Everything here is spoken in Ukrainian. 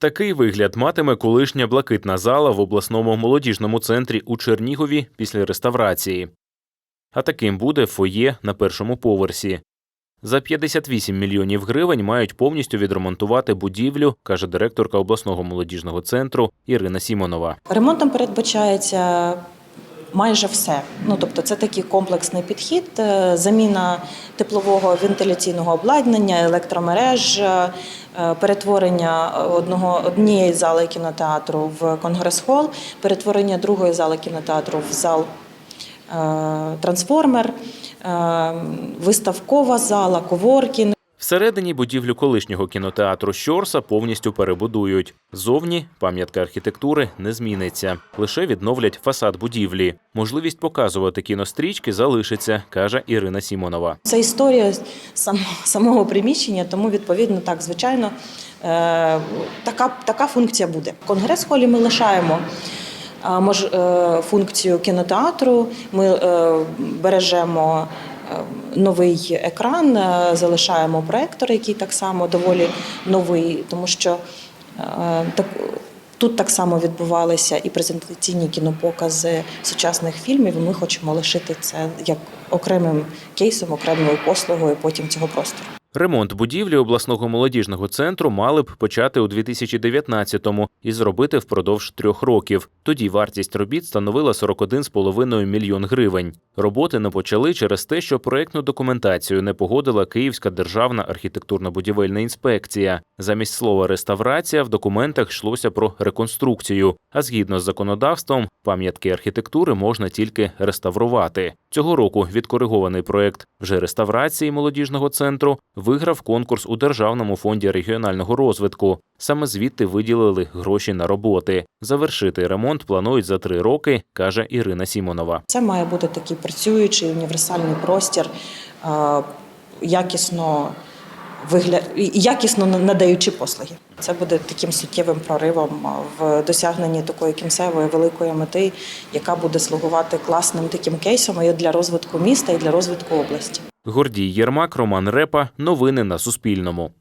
Такий вигляд матиме колишня блакитна зала в обласному молодіжному центрі у Чернігові після реставрації. А таким буде фоє на першому поверсі. За 58 мільйонів гривень мають повністю відремонтувати будівлю, каже директорка обласного молодіжного центру Ірина Сімонова. Ремонтом передбачається майже все. Ну тобто, це такий комплексний підхід: е, заміна теплового вентиляційного обладнання, електромереж, е, перетворення одного однієї зали кінотеатру в конгрес-хол, перетворення другої зали кінотеатру в зал е, трансформер, виставкова зала, коворкінг. Всередині будівлю колишнього кінотеатру Щорса повністю перебудують. Зовні пам'ятка архітектури не зміниться, лише відновлять фасад будівлі. Можливість показувати кінострічки залишиться, каже Ірина Сімонова. Це історія самого приміщення, тому відповідно так, звичайно, е, така, така функція буде. Конгрес-холі ми лишаємо. Мож, е, функцію кінотеатру ми е, бережемо новий екран, е, залишаємо проектор, який так само доволі новий, тому що е, так, тут так само відбувалися і презентаційні кінопокази сучасних фільмів. Ми хочемо лишити це як окремим кейсом, окремою послугою потім цього простору. Ремонт будівлі обласного молодіжного центру мали б почати у 2019-му і зробити впродовж трьох років. Тоді вартість робіт становила 41,5 мільйон гривень. Роботи не почали через те, що проектну документацію не погодила Київська державна архітектурно-будівельна інспекція. Замість слова реставрація в документах йшлося про реконструкцію. А згідно з законодавством, пам'ятки архітектури можна тільки реставрувати. Цього року відкоригований проект вже реставрації молодіжного центру виграв конкурс у Державному фонді регіонального розвитку. Саме звідти виділили гроші на роботи. Завершити ремонт планують за три роки, каже Ірина Сімонова. Це має бути такий працюючий універсальний простір, е, якісно вигля... якісно надаючи послуги. Це буде таким суттєвим проривом в досягненні такої кінцевої великої мети, яка буде слугувати класним таким кейсом і для розвитку міста, і для розвитку області. Гордій Єрмак, Роман Репа. Новини на Суспільному.